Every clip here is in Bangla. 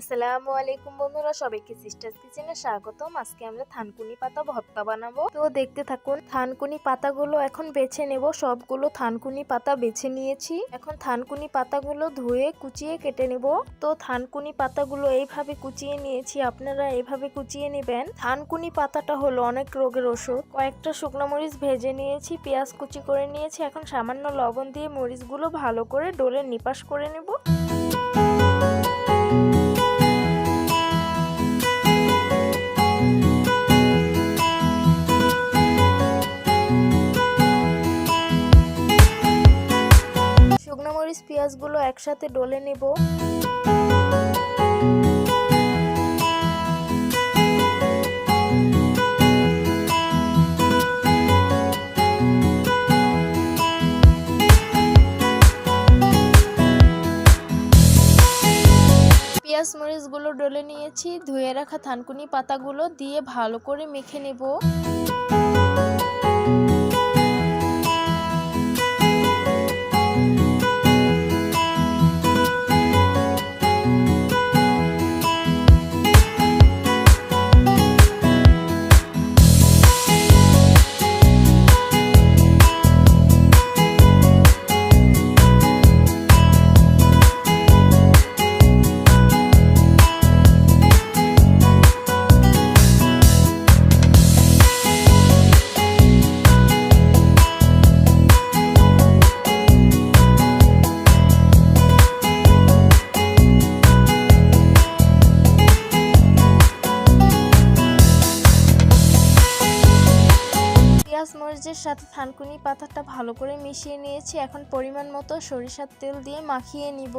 আসসালামু আলাইকুম বন্ধুরা, সবাইকে সিস্টার কিচেনে স্বাগতম। আজকে আমরা থানকুনি পাতা ভর্তা বানাবো। তো দেখতে থাকুন, থানকুনি পাতাগুলো এখন বেছে নেব। সবগুলো থানকুনি পাতা বেছে নিয়েছি। এখন থানকুনি পাতাগুলো ধুয়ে কুচিয়ে কেটে নেব। তো থানকুনি পাতাগুলো এইভাবে কুচিয়ে নিয়েছি, আপনারা এইভাবে কুচিয়ে নেবেন। থানকুনি পাতাটা হলো অনেক রোগের ওষুধ। কয়েকটা শুকনো মরিচ ভেজে নিয়েছি, পেঁয়াজ কুচি করে নিয়েছি। এখন সামান্য লবণ দিয়ে মরিচগুলো ভালো করে ডোলে নিপাস করে নেব। শুকনো মরিচ পেঁয়াজগুলো একসাথে ডলে নেব। পেঁয়াজ মরিচগুলো ডলে নিয়েছি, ধুয়ে রাখা থানকুনি পাতাগুলো দিয়ে ভালো করে মেখে নেব। পেঁয়াজ মরিচের সাথে থানকুনি পাতাটা ভালো করে মিশিয়ে নিয়েছি। এখন পরিমাণ মতো সরিষার তেল দিয়ে মাখিয়ে নিব।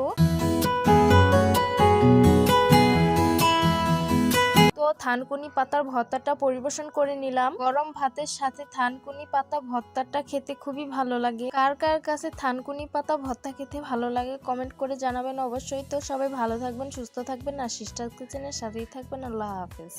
তো থানকুনি পাতার ভর্তাটা পরিবেশন করে নিলাম। গরম ভাতের সাথে থানকুনি পাতা ভর্তাটা খেতে খুবই ভালো লাগে। কার কার কাছে থানকুনি পাতা ভর্তা খেতে ভালো লাগে কমেন্ট করে জানাবেন অবশ্যই। তো সবাই ভালো থাকবেন, সুস্থ থাকবেন। আর সিস্টার কিচেনের সাথেই থাকবেন। আল্লাহ হাফেজ।